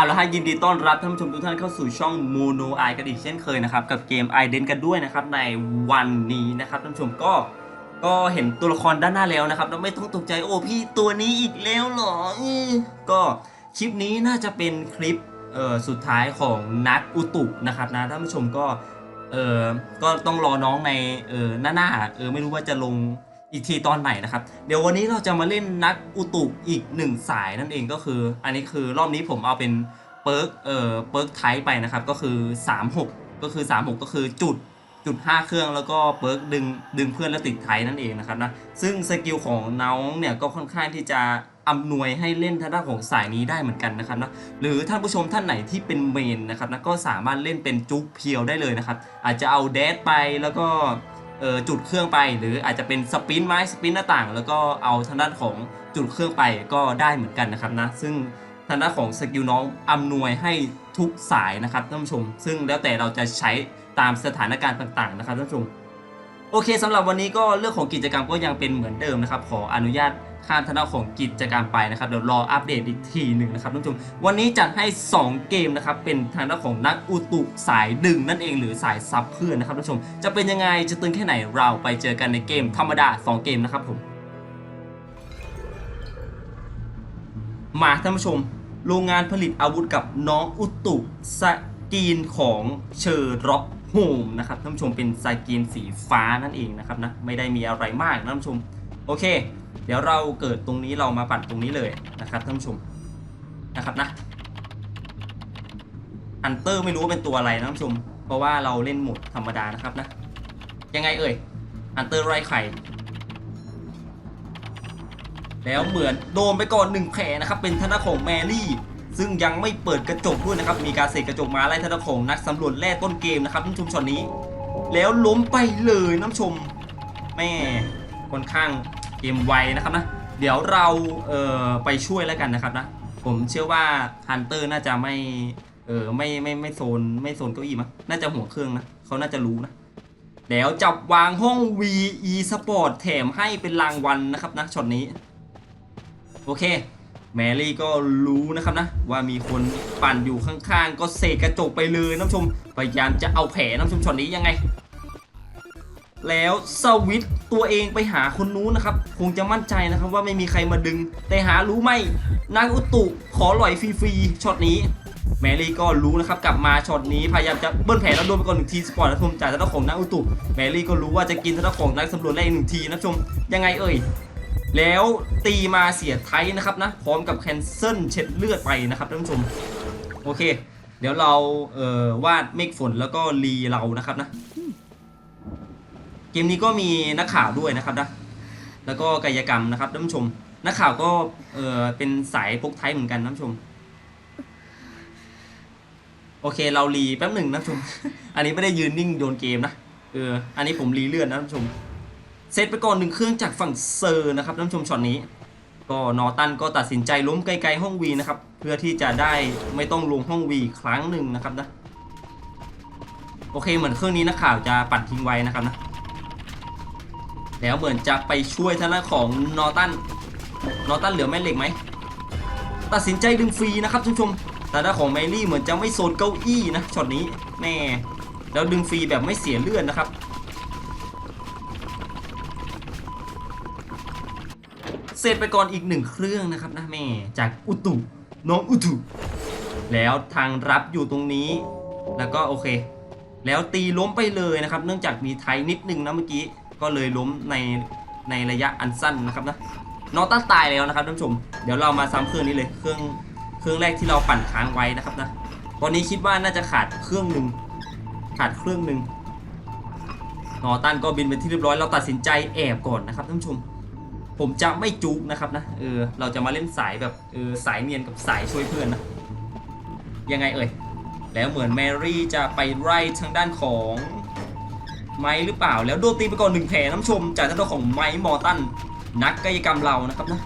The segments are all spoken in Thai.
เอาละฮะยินดีต้อนรับท่านผู้ชมทุกท่านเข้าสู่ช่อง Mono Eye กันอีกเช่นเคยนะครับ กับเกม i d e n กันด้วยนะครับ ในวันนี้นะครับท่านผู้ชมก็ก็เห็นตัวละครด้านหน้าแล้วนะครับแล้วไม่ต้องตกใจโอ้พี่ตัวนี้อีกแล้วเหรออื้อก็คลิปนี้น่าจะเป็นคลิปเอ่อสุดท้ายของนักอุตุนะครับนะท่านผู้ชมก็เออก็ต้องรอน้องในเออหน้าหน้าเออไม่รู้ว่าจะลง อีกทีตอนไหนนะครับ เดี๋ยววันนี้เราจะมาเล่นนักอุตุอีกหนึ่งสายนั่นเองก็คือ อันนี้คือรอบนี้ผมเอาเป็นเปิร์กเอ่อเปิร์กไทป์ไปนะครับ ก็คือ 36 ก็คือ 36 ก็คือจุดจุด 5 เครื่องแล้วก็เปิร์กดึงดึงเพื่อนแล้วติดไทป์นั่นเองนะครับนะซึ่งสกิลของน้องเนี่ยก็ค่อนข้างที่จะอำนวยให้เล่นทางด้านของสายนี้ได้เหมือนกันนะครับนะหรือท่านผู้ชมท่านไหนที่เป็นเมนนะครับนะก็สามารถเล่นเป็นจุกเพียวได้เลยนะครับ อาจจะเอาแดดไปแล้วก็ จุดเครื่องไป หรืออาจจะเป็นสปินไม้สปินหน้าต่าง แล้วก็เอาทางด้านของจุดเครื่องไปก็ได้เหมือนกันนะครับนะซึ่งทางด้านของสกิลน้องอำนวยให้ทุกสายนะครับท่านผู้ชม ซึ่งแล้วแต่เราจะใช้ตามสถานการณ์ต่างๆนะครับท่านผู้ชมโอเคสำหรับวันนี้ก็เรื่องของกิจกรรมก็ยังเป็นเหมือนเดิมนะครับขออนุญาต ข้ามทางด้านของกิจกรรมไปนะครับเดี๋ยวรออัปเดตอีกทีหนึ่งนะครับท่านผู้ชมวันนี้จัดให้ 2 เกมนะครับเป็นทางด้านของนักอุตุสายดึงนั่นเองหรือสายซับเพื่อนนะครับท่านผู้ชมจะเป็นยังไงจะตึงแค่ไหนเราไปเจอกันในเกมธรรมดา 2 เกมนะครับผมมาท่านผู้ชม โรงงานผลิตอาวุธกับน้องอุตุสกีนของเชอร์ร็อกโฮมนะครับท่านผู้ชมเป็นสกีนสีฟ้านั่นเองนะครับนะไม่ได้มีอะไรมากนะท่านผู้ชมโอเค เดี๋ยวเราเกิดตรงนี้เรามาปัดตรงนี้เลยนะครับท่านผู้ชมนะครับนะฮันเตอร์ไม่รู้ว่าเป็นตัวอะไรนะท่านผู้ชม เพราะว่าเราเล่นหมดธรรมดานะครับนะ ยังไงเอ่ยฮันเตอร์ไล่ไข่ แล้วเหมือนโดนไปก่อนหนึ่งแผลนะครับ เป็นธนาของแมรี่ ซึ่งยังไม่เปิดกระจกด้วยนะครับ มีการเสกกระจกมาไล่ธนาของนักสำรวจแร่ต้นเกมนะครับท่านผู้ชมช็อตนี้ แล้วล้มไปเลยน้ำชม แม่ค่อนข้าง เกมไวนะครับนะเดี๋ยวเราเอ่อไปช่วยแล้วกันนะครับนะผมเชื่อว่าฮันเตอร์น่าจะไม่เออไม่ไม่ไม่โซนไม่โซนเก้าอี้มั้งน่าจะหัวเครื่องนะเขาน่าจะรู้นะแล้วจับวางห้อง VE Sport แถมให้เป็นรางวัลนะครับนะช็อตนี้ โอเค แมรี่ก็รู้นะครับนะ ว่ามีคนปั่นอยู่ข้างๆ ก็เสกกระจกไปเลยน้ำชม พยายามจะเอาแผลน้ำชมช็อตนี้ยังไง แล้วสวิตตัวเองไปหาคนนู้นนะครับ คงจะมั่นใจนะครับว่าไม่มีใครมาดึง แต่หารู้ไหมนางอุตุขอหล่อยฟรีๆช็อตนี้ แมรี่ก็รู้นะครับ กลับมาช็อตนี้พยายามจะเบิ้ลแผลแล้วโดนไปก่อนหนึ่งทีสปอร์ตนะชมจากทางด้านของนางอุตุแมรี่ก็รู้ว่าจะกินทางด้านของนักสำรวจแรกหนึ่งทีนะชมยังไงเอ่ยแล้วตีมาเสียไทยนะครับนะพร้อมกับแคนเซิลเช็ดเลือดไปนะครับท่านผู้ชมโอเค เดี๋ยวเราเอ่อวาดเมฆฝนแล้วก็รีเรานะครับนะ เกมนี้ก็มีนักข่าวด้วยนะครับนะแล้วก็กายกรรมนะครับท่านผู้ชม นักข่าวก็เออเป็นสายพกไทยเหมือนกันท่านผู้ชม โอเคเรารีแป๊บหนึ่งนะท่านผู้ชม อันนี้ไม่ได้ยืนนิ่งโยนเกมนะเอออันนี้ผมรีเลื่อนนะท่านผู้ชมเซตไปก่อนหนึ่งเครื่องจากฝั่งเซอร์นะครับท่านผู้ชมช็อตนี้ ก็นอตันก็ตัดสินใจล้มไกลๆห้องวีนะครับเพื่อที่จะได้ไม่ต้องลงห้องวีครั้งหนึ่งนะครับนะโอเคเหมือนเครื่องนี้นักข่าวจะปัดทิ้งไว้นะครับนะ แล้วเหมือนจะไปช่วยทางด้านของนอตันนอตันเหลือแม่เหล็กไหมตัดสินใจดึงฟรีนะครับท่านผู้ชมแต่ด้านของแมรี่เหมือนจะไม่โซนเก้าอี้นะช็อตนี้แม่แล้วดึงฟรีแบบไม่เสียเลือดนะครับเสร็จไปก่อนอีกหนึ่งเครื่องนะครับนะแม่จากอุตุน้องอุตุแล้วทางรับอยู่ตรงนี้ แล้วก็โอเค แล้วตีล้มไปเลยนะครับ เนื่องจากมีไทยนิดนึงนะเมื่อกี้ ก็เลยล้มในในระยะอันสั้นนะครับนะนอตันตายแล้วนะครับท่านผู้ชม เดี๋ยวเรามาซ้ำเครื่องนี้เลยเครื่องเครื่องแรกที่เราปั่นค้างไว้นะครับนะตอนนี้คิดว่าน่าจะขาดเครื่องหนึ่งขาดเครื่องหนึ่งนอตันก็บินเป็นที่เรียบร้อยเราตัดสินใจแอบก่อนนะครับท่านผู้ชม ผมจะไม่จุกนะครับนะเออเราจะมาเล่นสายแบบเออสายเนียนกับสายช่วยเพื่อนนะยังไงเอ่ยแล้วเหมือนแมรี่จะไปไล่ทางด้านของ ไม้หรือเปล่าแล้วโดนตีไปก่อนหนึ่งแผลน้ำชม จากทางด้านของไม้มอตันนักกายกรรมเรานะครับนะ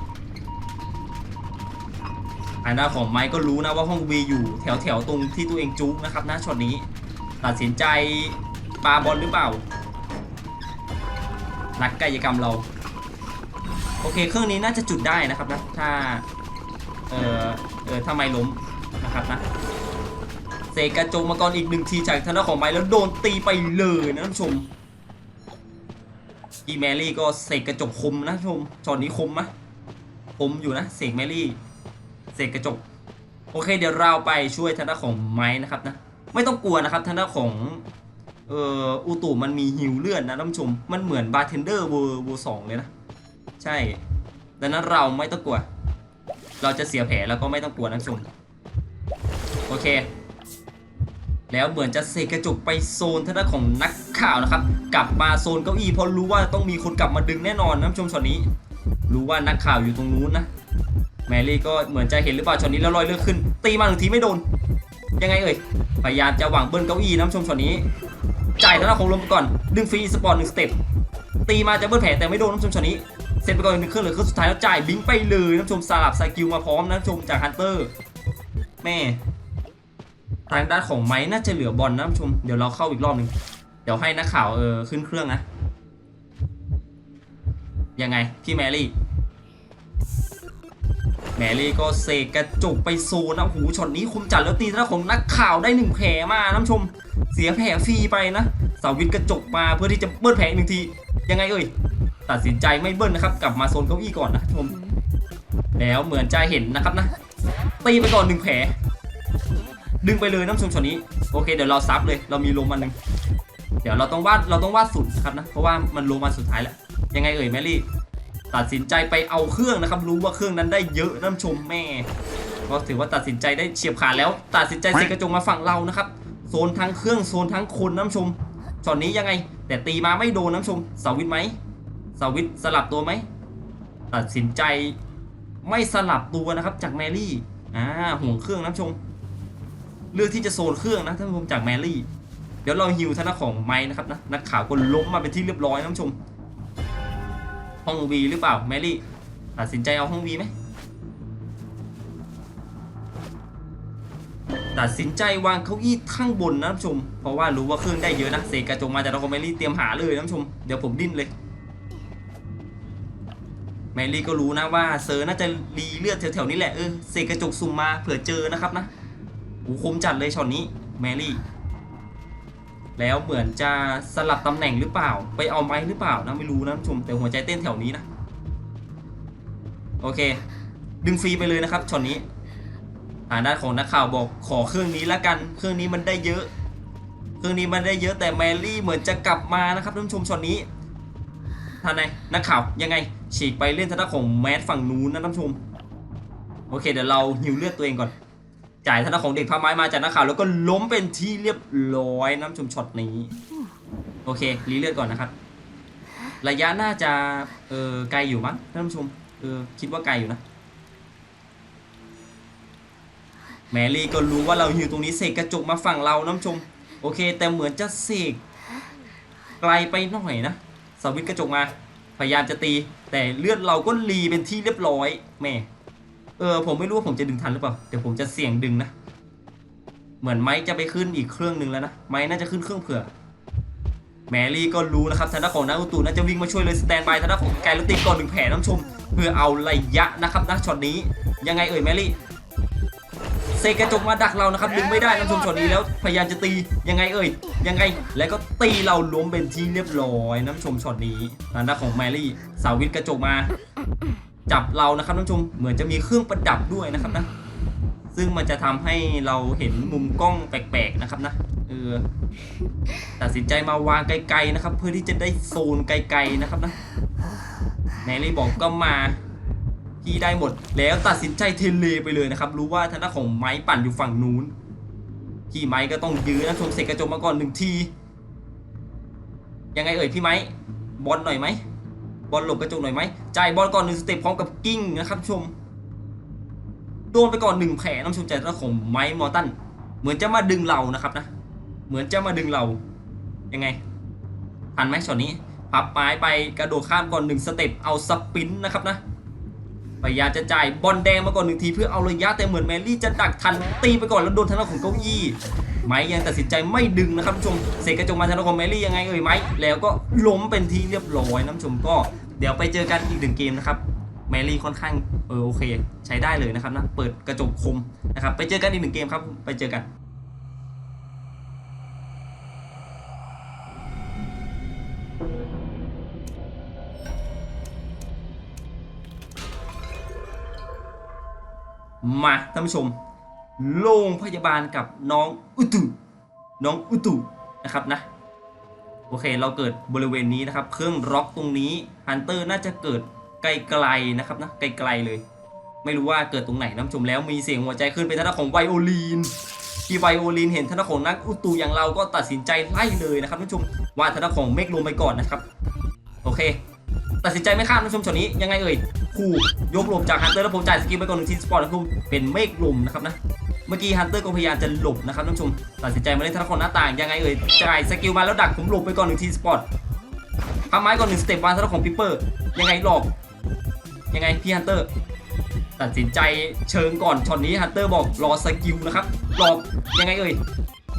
ทางด้าของไม้ก็รู้นะว่าห้องวีอยู่แถวแถวตรงที่ตัวเองจุกนะครับนะช็อตนี้ตัดสินใจปาบอลหรือเปล่า นักกายกรรมเรา โอเค เครื่องนี้น่าจะจุดได้นะครับนะถ้าเออเออถ้าไม่ล้มนะครับนะ เสกกระจกมาก่อนอีกหนึ่งทีจากทางด้านของไม้แล้วโดนตีไปเลยนะท่านผู้ชมอีแมรี่ก็เสกกระจกคมนะท่านผู้ชมช็อตนี้คมมะคมอยู่นะเสกแมรี่เสกกระจกโอเคเดี๋ยวเราไปช่วยทางด้านของไม้นะครับนะไม่ต้องกลัวนะครับทางด้านของเอ่ออูตุมันมีฮิวเลือดนะท่านผู้ชมมันเหมือนบาร์เทนเดอร์เวอร์เวอร์สองเลยนะใช่ดังนั้นเราไม่ต้องกลัว เราจะเสียแผลแล้วก็ไม่ต้องกลัวนะท่านผู้ชมโอเค แล้วเหมือนจะเสกกระจกไปโซนทางด้านของนักข่าวนะครับ กลับมาโซนเก้าอี้เพราะรู้ว่าต้องมีคนกลับมาดึงแน่นอนนะชมช็อตนี้ รู้ว่านักข่าวอยู่ตรงนู้นนะ แมรี่ก็เหมือนจะเห็นหรือเปล่าช็อตนี้แล้วลอยเลือดขึ้น ตีมาหนึ่งทีไม่โดน ยังไงเอ่ย พยายามจะหวังเบิ้ลเก้าอี้นะชมช็อตนี้ จ่ายทางด้านของลมไปก่อน ดึงฟรีสปอร์ตหนึ่งสเต็ป ตีมาจะเบิ้ลแผลแต่ไม่โดนนะชมช็อตนี้เสร็จไปก่อนหนึ่งเครื่องเหลือเครื่องสุดท้ายแล้วจ่ายบิงไปเลยนะชมสลับสกิลมาพร้อมนะชมจากฮันเตอร์ แม่ ทางด้านของไม้น่าจะเหลือบอลนะนผู้ชม เดี๋ยวเราเข้าอีกรอบหนึ่งเดี๋ยวให้นักข่าวเออขึ้นเครื่องนะ ยังไงพี่แมรี่ แมรี่ก็เสกกระจุกไปโซนนะโอ้โหช็อตนี้คุมจัดแล้วตีทางด้าของนักข่าวได้หนึ่งแผลมานะท่านผู้ชม เสียแผลฟรีไปนะสาวิทกระจกมาเพื่อที่จะเบิ้ลแผลอีกหนึ่งที ยังไงเอ่ยตัดสินใจไม่เบิ้ลนะครับ กลับมาโซนเก้าอี้ก่อนนะชม แล้วเหมือนจะเห็นนะครับนะตีไปก่อนหนึ่งแผล ดึงไปเลยน้ำชมช็อตนี้โอเคเดี๋ยวเราซับเลยเรามีโลมันหนึ่งเดี๋ยวเราต้องวาดเราต้องวาดสุดครับนะเพราะว่ามันโลมาสุดท้ายแล้วยังไงเอ่ยแมรี่ ตัดสินใจไปเอาเครื่องนะครับ รู้ว่าเครื่องนั้นได้เยอะน้ำชมแม่ก็ถือว่าตัดสินใจได้เฉียบขาดแล้ว ตัดสินใจเสกกระจงมาฝั่งเรานะครับโซนทั้งเครื่องโซนทั้งคนน้ำชมช็อตนี้ยังไง แต่ตีมาไม่โดนน้ำชมสาวิทไหมสาวิทสลับตัวไหมตัดสินใจไม่สลับตัวนะครับจากแมรี่อ่าห่วงเครื่องน้ำชม เลือกที่จะโซนเครื่องนะท่านผู้ชมจากแมรี่ เดี๋ยวเราฮิวท่านของไม้นะครับนะนักข่าวก็ล้มมาเป็นที่เรียบร้อยนะท่านผู้ชม ห้องวีหรือเปล่าแมรี่ตัดสินใจเอาห้องวีไหมตัดสินใจวางเก้าอี้ข้างบนนะท่านผู้ชม เพราะว่ารู้ว่าเครื่องได้เยอะนะเสกกระจงมาจากเราก็แมรี่เตรียมหาเลยนะท่านผู้ชมเดี๋ยวผมดิ้นเลยแมรี่ก็รู้นะว่าเซอร์น่าจะรีเลือดแถวๆนี้แหละเออเสกกระจกสุ่มมาเผื่อเจอนะครับนะ โอ้โหคมจัดเลยช็อตนี้แมรี่ แล้วเหมือนจะสลับตำแหน่งหรือเปล่า ไปเอาไม้หรือเปล่านะไม่รู้นะท่านผู้ชมแต่หัวใจเต้นแถวนี้นะ โอเค ดึงฟรีไปเลยนะครับช็อตนี้ทางด้านของนักข่าวบอกขอเครื่องนี้ละกัน เครื่องนี้มันได้เยอะ เครื่องนี้มันได้เยอะแต่แมรี่เหมือนจะกลับมานะครับท่านผู้ชมช็อตนี้ท่านไหนนักข่าวยังไง ฉีกไปเล่นทางด้านของแมสฝั่งนู้นนะท่านผู้ชม โอเคเดี๋ยวเราฮิวเลือดตัวเองก่อน จ่ายธนาของเด็กพาไม้มาจากนักข่าวแล้วก็ล้มเป็นที่เรียบร้อยน้ำชมช็อตนี้ โอเครีเลือดก่อนนะครับ ระยะน่าจะเออไกลอยู่มั้งท่านผู้ชมเออคิดว่าไกลอยู่นะแมรี่ก็รู้ว่าเราอยู่ตรงนี้เสกกระจกมาฝั่งเราน้ำชม โอเค แต่เหมือนจะเสกไกลไปหน่อยนะสวิตกระจกมา พยายามจะตี แต่เลือดเราก็รีเป็นที่เรียบร้อยแม่ เออผมไม่รู้ว่าผมจะดึงทันหรือเปล่าเดี๋ยวผมจะเสี่ยงดึงนะ เหมือนไม้จะไปขึ้นอีกเครื่องหนึ่งแล้วนะไม้น่าจะขึ้นเครื่องเผื่อแมรี่ก็รู้นะครับทางด้านของนาอุตูน่าจะวิ่งมาช่วยเลยสแตนบายทางด้านของไกลแล้วตีก่อนหนึ่งแผลน้ำชม เพื่อเอาระยะนะครับนะช็อตนี้ยังไงเอ่ยแมรี่เซกระจกมาดักเรานะครับดึงไม่ได้น้ำชมช็อตนี้แล้วพยายามจะตียังไงเอ่ยยังไงแล้วก็ตีเราล้มเป็นที่เรียบร้อยน้ำชมช็อตนี้ทางด้านของแมรี่สาวิทกระจกมา จับเรานะครับท่านผู้ชมเหมือนจะมีเครื่องประดับด้วยนะครับนะ ซึ่งมันจะทำให้เราเห็นมุมกล้องแปลกๆนะครับนะเออตัดสินใจมาวางไกลๆนะครับ เพื่อที่จะได้โซนไกลๆนะครับนะแมรี่บอกก็มาพี่ได้หมดแล้วตัดสินใจเทเลไปเลยนะครับ รู้ว่าทางด้านของไม้ปั่นอยู่ฝั่งนู้นพี่ไม้ก็ต้องยื้อนะชมเสกกระจกมาก่อนหนึ่งที ยังไงเอ่ยพี่ไม้บอลหน่อยไหม บอลหลบกระจกหน่อยไหมจ่ายบอลก่อนหนึ่งสเต็ปพร้อมกับกิ้งนะครับชมโดนไปก่อนหนึ่งแผลน้ำชมใจตะของไมค์มอร์ตันเหมือนจะมาดึงเรานะครับนะ เหมือนจะมาดึงเรายังไงทันไหมช็อตนี้พับไม้ไปกระโดดข้ามก่อนหนึ่งสเต็ปเอาสปินนะครับนะพยายามจะจ่ายบอลแดงมาก่อนหนึ่งทีเพื่อเอาระยะแต่เหมือนแมรี่จะดักทันตีไปก่อนแล้วโดนทางด้านของเก้าอี้ไม้ยังตัดสินใจไม่ดึงนะครับชมเสกกระจกมาทางด้านของแมรี่ยังไงเอ่ยไม้แล้วก็ล้มเป็นที่เรียบร้อยน้ำชมก็ เดี๋ยวไปเจอกันอีกหนึ่งเกมนะครับแมรี่ค่อนข้างเออโอเค ใช้ได้เลยนะครับนะเปิดกระจกคมนะครับ ไปเจอกันอีกหนึ่งเกมครับ ไปเจอกันมาท่านผู้ชม โรงพยาบาลกับน้องอุตุน้องอุตุนะครับนะ โอเค เราเกิดบริเวณนี้นะครับ เครื่องล็อกตรงนี้ฮันเตอร์น่าจะเกิดไกลๆนะครับนะไกลๆเลย ไม่รู้ว่าเกิดตรงไหนน้ำชมแล้วมีเสียงหัวใจขึ้นเป็นท่าของไวโอลีนที่ไวโอลีนเห็นท่าของนักอุตุอย่างเราก็ตัดสินใจไล่เลยนะครับนผู้ชมว่าท่าของเมฆลงไปก่อนนะครับ โอเค ตัดสินใจไม่ข้ามท่านผู้ชมช็อตนี้ยังไงเอ่ยคู่ยกลมจากฮันเตอร์แล้วผมจ่ายสกิลไปก่อนหนึ่งทีสปอร์ตนะครับเป็นเมฆลมนะครับนะ เมื่อกี้ฮันเตอร์ก็พยายามจะหลบนะครับท่านผู้ชมตัดสินใจมาเล่นทางของหน้าต่างยังไงเอ่ยจ่ายสกิลมาแล้วดักผมหลบไปก่อนหนึ่งทีสปอร์ตพับไม้ก่อนหนึ่งสเต็ปวางทางของปิปเปอร์ยังไงหลอกยังไงพี่ฮันเตอร์ตัดสินใจเชิงก่อนช็อตนี้ฮันเตอร์บอกรอสกิลนะครับหลอกยังไงเอ่ย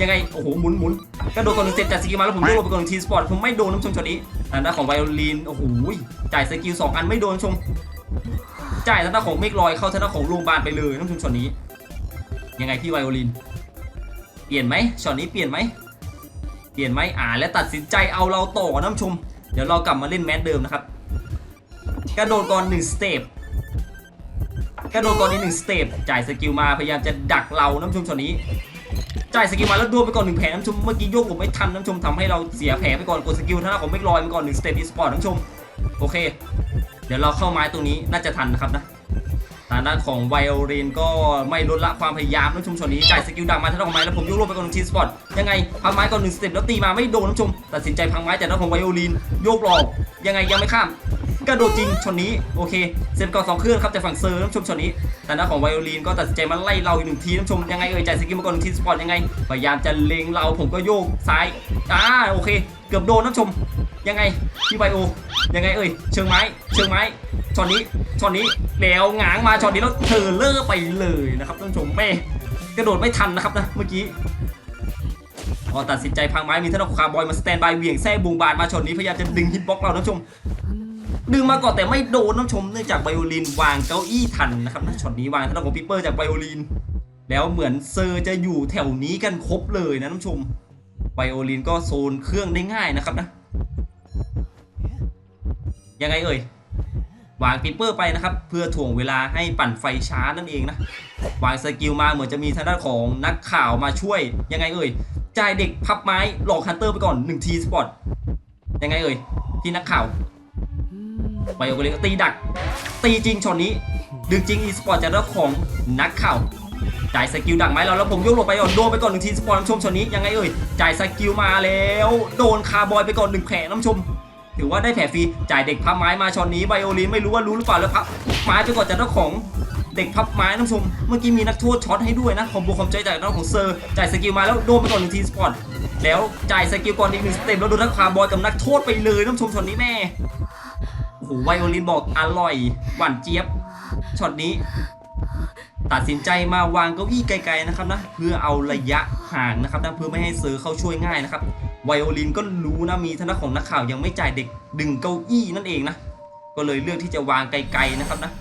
ยังไงโอ้โหหมุนหมุนกระโดดก่อนหนึ่งสเต็ปจัดสกิลมาแล้วผมโยกหลบไปก่อนหนึ่งทีสปอร์ตผมไม่โดนน้ำชมช็อตนี้ทางด้านของไวโอลินโอ้โหจ่ายสกิลสองอันไม่โดนน้ชมจ่ายทางด้านของเมกลอยเข้าทางด้านของโรงพยาบาลไปเลยน้ำชมช็อตนี้ ยังไงพี่ไวโอลิน เปลี่ยนไหมช็อตนี้เปลี่ยนไหมเปลี่ยนไหมอ่าและตัดสินใจเอาเราต่อน้ำชม เดี๋ยวเรากลับมาเล่นแมสเดิมนะครับ กระโดดก่อนหนึ่งสเต็ปกระโดดก่อนอีกหนึ่งสเต็ปจ่ายสกิลมาพยายามจะดักเราน้ำชมช็อตนี้จ่ายสกิลมาแล้วดวลไปก่อนหนึ่งแผลน้ำชมเมื่อกี้โยกผมไม่ทันน้ำชมทำให้เราเสียแผลไปก่อนกดสกิลท่าของเมกลอยไปก่อนหนึ่งสเต็ปอีสปอร์ตน้ำชมโอเค เดี๋ยวเราเข้าไม้ตรงนี้น่าจะทันนะครับนะ ทางด้านของไวโอลินก็ไม่ลดละความพยายามน้ำชมช็อตนี้จ่ายสกิลดังมาทางด้านของไม้แล้วผมยกลงไปก่อนหนึ่งทีสปอร์ตยังไงพังไม้ก่อนหนึ่งสเต็ปแล้วตีมาไม่โดนน้ำชมตัดสินใจพังไม้จากด้านของไวโอลินโยกหลอกยังไงยังไม่ข้ามกระโดดจริงช็อตนี้โอเคเซฟก่อนสองเครื่องครับจากฝั่งเซอร์น้ำชมช็อตนี้ทางด้าของไวโอลินก็ตัดสินใจมาไล่เราอีกหนึ่งทีน้ำชมยังไงเอ่ยจ่ายสกิลมาก่อนหนึ่งทีสปอร์ตยังไงพยายามจะเล็งเราผมก็โยกซ้ายอ่าโอเค เกือบโดนน้ำชมยังไงพี่ไบโอยังไงเอ่ยเชิงไม้เชิงไม้ ช็อตนี้ช็อตนี้แล้วหงางมาช็อตนี้แล้วเธอเลอร์ไปเลยนะครับท่านผู้ชมแม่กระโดดไม่ทันนะครับนะเมื่อกี้อ๋อตัดสินใจพังไม้มีท่านของคาร์บอยมาสแตนบายเหวี่ยงแซ่บุงบานมาช็อตนี้พยายามจะดึงฮิตบ็อกเราท่านผู้ชมดึงมาก่อนแต่ไม่โดนท่านผู้ชมเนื่องจากไบโอลินวางเก้าอี้ทันนะครับนะช็อตนี้วางท่านของปิเปอร์จากไบโอลินแล้วเหมือนเซอร์จะอยู่แถวนี้กันครบเลยนะท่านผู้ชมไบโอลินก็โซนเครื่องได้ง่ายนะครับนะยังไงเอ่ย วางปิปเปอร์ไปนะครับ เพื่อถ่วงเวลาให้ปั่นไฟช้านั่นเองนะวางสกิลมาเหมือนจะมีทางด้านของนักข่าวมาช่วยยังไงเอ่ยจ่ายเด็กพับไม้หลอกฮันเตอร์ไปก่อน1ทีสปอตยังไงเอ่ยที่นักข่าวไปโอเลยตีดัก ตีจริงช็อตนี้ ดึงจริงอีสปอร์ตจากด้านของนักข่าวจ่ายสกิลดักไม้เราแล้วผมยกลงไปก่อนโดนไปก่อนหนึ่งทีสปอร์ตน้ำชมช็อตนี้ยังไงเอ่ยจ่ายสกิลมาแล้ว โดนคาร์บอยไปก่อนหนึ่งแผลน้ำชม ถือว่าได้แผลฟรีจ่ายเด็กพับไม้มาช็อตนี้ไบโอลินไม่รู้ว่ารู้หรือเปล่าแล้วพับไม้ไปก่อนจากเจ้าของเด็กพับไม้น้ำชม เมื่อกี้มีนักโทษช็อตให้ด้วยนะผมบวกความใจจากด้านของเซอร์จ่ายสกิลมาแล้วโดนไปก่อนหนึ่งทีสปอร์ตแล้วจ่ายสกิลก่อนอีกหนึ่งสเต็ปแล้วโดนนักคาร์บอยกับนักโทษไปเลยน้ำชมช็อตนี้แม่โอ้โหไวโอลินบอกอร่อยหวานเจี๊ยบช็อตนี้ ตัดสินใจมาวางเก้าอี้ไกลๆนะครับนะเพื่อเอาระยะห่างนะครับนะเพื่อไม่ให้เซอร์เข้าช่วยง่ายนะครับ ไวโอลินก็รู้นะมีทางด้าของนักข่าวยังไม่จ่ายเด็กดึงเก้าอี้นั่นเองนะ ก็เลยเลือกที่จะวางไกลๆนะครับนะ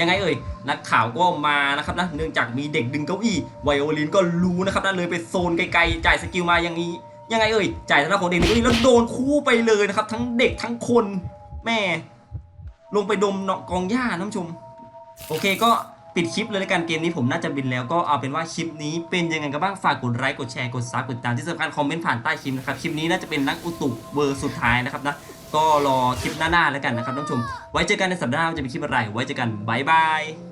ยังไงเอ่ยนักข่าวก็มานะครับนะเนื่องจากมีเด็กดึงเก้าอี้ไวโอลินก็รู้นะครับนะเลยไปโซนไกลๆจ่ายสกิลมาอย่างนี้ ยังไงเอ่ยจ่ายทางด้าของเด็กดึงเก้าอี้แล้วโดนคู่ไปเลยนะครับทั้งเด็กทั้งคนแม่ ลงไปดมเนาะกองหญ้าน้ำชม โอเคก็ ปิดคลิปเลยแล้วกันเกมนี้ผมน่าจะบินแล้วก็เอาเป็นว่าคลิปนี้เป็นยังไงกันบ้างฝากกดไลค์กดแชร์กดซับกดติดตามที่สำคัญคอมเมนต์ผ่านใต้คลิปนะครับคลิปนี้น่าจะเป็นนักอุตุเบอร์สุดท้ายนะครับนะก็รอคลิปหน้าๆแล้วกันนะครับท่านผู้ชม ไว้เจอกันในสัปดาห์หน้าว่าจะเป็นคลิปอะไรไว้เจอกันบายบาย